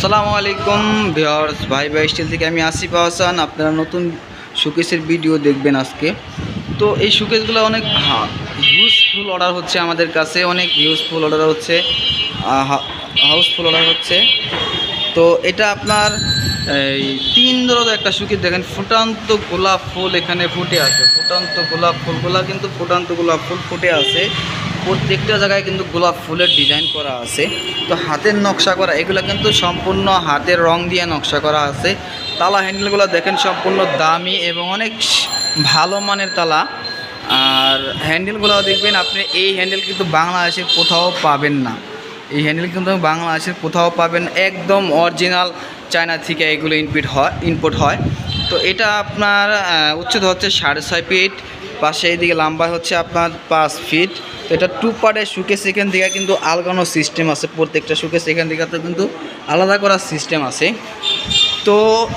আসসালামু আলাইকুম ভিওর্স ভাই ভাই স্টিল থেকে আমি আসিফ আহসান। আপনারা নতুন শোকেসের ভিডিও দেখবেন আজকে। তো এই শোকেসগুলো অনেক ইউজফুল অর্ডার হচ্ছে আমাদের কাছে, অনেক ইউজফুল অর্ডার হচ্ছে হাউসফুল অর্ডার হচ্ছে। তো এটা আপনার, এই, তিন ধরো একটা শুকিয়ে দেখেন, ফুটান্ত গোলাপ ফুল এখানে ফুটে আছে। ফুটান্ত গোলাপ ফুলগুলা কিন্তু ফুটান্ত গোলাপ ফুল ফুটে আছে। প্রত্যেকটা জায়গায় কিন্তু গোলাপ ফুলের ডিজাইন করা আছে। তো হাতের নকশা করা, এগুলো কিন্তু সম্পূর্ণ হাতের রং দিয়ে নকশা করা আছে। তালা হ্যান্ডেলগুলো দেখেন সম্পূর্ণ দামি এবং অনেক ভালো মানের তালা। আর হ্যান্ডেলগুলো দেখবেন আপনি, এই হ্যান্ডেল কিন্তু বাংলাদেশে কোথাও পাবেন না। এই হ্যান্ডেল কিন্তু বাংলাদেশের কোথাও পাবেন, একদম অরিজিনাল চায়না থেকে এগুলো ইনপুট হয় ইনপুট হয়। তো এটা আপনার উচ্চতা হচ্ছে সাড়ে ছয় ফিট পাশে এইদিকে লম্বা হচ্ছে আপনার পাঁচ ফিট। তো এটা টু পার্টের সুকেস এখান থেকে কিন্তু আলগানো সিস্টেম আছে প্রত্যেকটা সুকেস এখান থেকে তো কিন্তু আলাদা করার সিস্টেম আছে। তো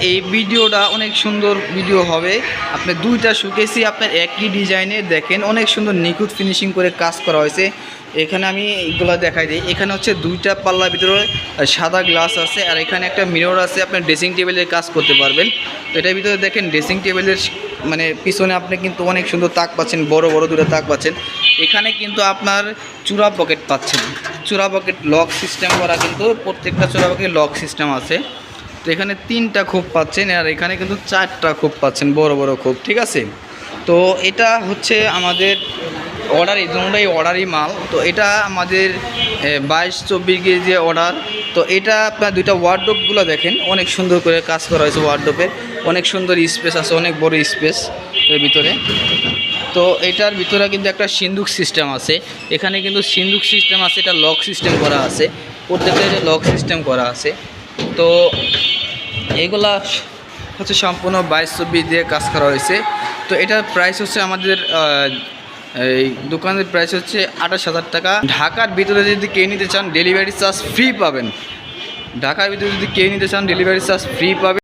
এই ভিডিওটা অনেক সুন্দর ভিডিও হবে। আপনি দুইটা শুকেসই আপনার একই ডিজাইনে দেখেন, অনেক সুন্দর নিখুঁত ফিনিশিং করে কাজ করা হয়েছে। এখানে আমি এগুলো দেখাই দিই। এখানে হচ্ছে দুইটা পাল্লার ভিতরে সাদা গ্লাস আছে আর এখানে একটা মিরর আছে আপনার ড্রেসিং টেবিলের কাজ করতে পারবেন। তো এটার ভিতরে দেখেন ড্রেসিং টেবিলের মানে পিছনে আপনি কিন্তু অনেক সুন্দর তাক পাচ্ছেন, বড় বড় দুটো তাক পাচ্ছেন। এখানে কিন্তু আপনার চূড়া পকেট পাচ্ছেন। চূড়া পকেট লক সিস্টেম করা কিন্তু প্রত্যেকটা চূড়া পকেট লক সিস্টেম আছে। তো এখানে তিনটা খোপ পাচ্ছেন আর এখানে কিন্তু চারটা খোপ পাচ্ছেন, বড় বড় খোপ ঠিক আছে? তো এটা হচ্ছে আমাদের অর্ডার এই দুটাই অর্ডারই মাল। তো এটা আমাদের বাইশ, চব্বিশ কেজি অর্ডার তো এটা আপনার দুইটা ওয়ার্ডরোপগুলো দেখেন। অনেক সুন্দর করে কাজ করা হয়েছে ওয়ার্ডরোপের অনেক সুন্দর স্পেস আছে, অনেক বড় স্পেস এর ভিতরে। তো এটার ভিতরে কিন্তু একটা সিন্দুক সিস্টেম আছে। এখানে কিন্তু সিন্দুক সিস্টেম আছে, এটা লক সিস্টেম করা আছে। প্রত্যেকটা লক সিস্টেম করা আছে। তো এগুলা হচ্ছে সম্পূর্ণ বাইশ চব্বিশ দিয়ে কাজ করা হয়েছে। তো এটার প্রাইস হচ্ছে আমাদের এই দোকানের প্রাইস হচ্ছে আঠাশ হাজার টাকা। ঢাকার ভিতরে যদি কে নিতে চান ডেলিভারি চার্জ ফ্রি পাবেন। ঢাকার ভিতরে যদি কে নিতে চান ডেলিভারি চার্জ ফ্রি পাবেন।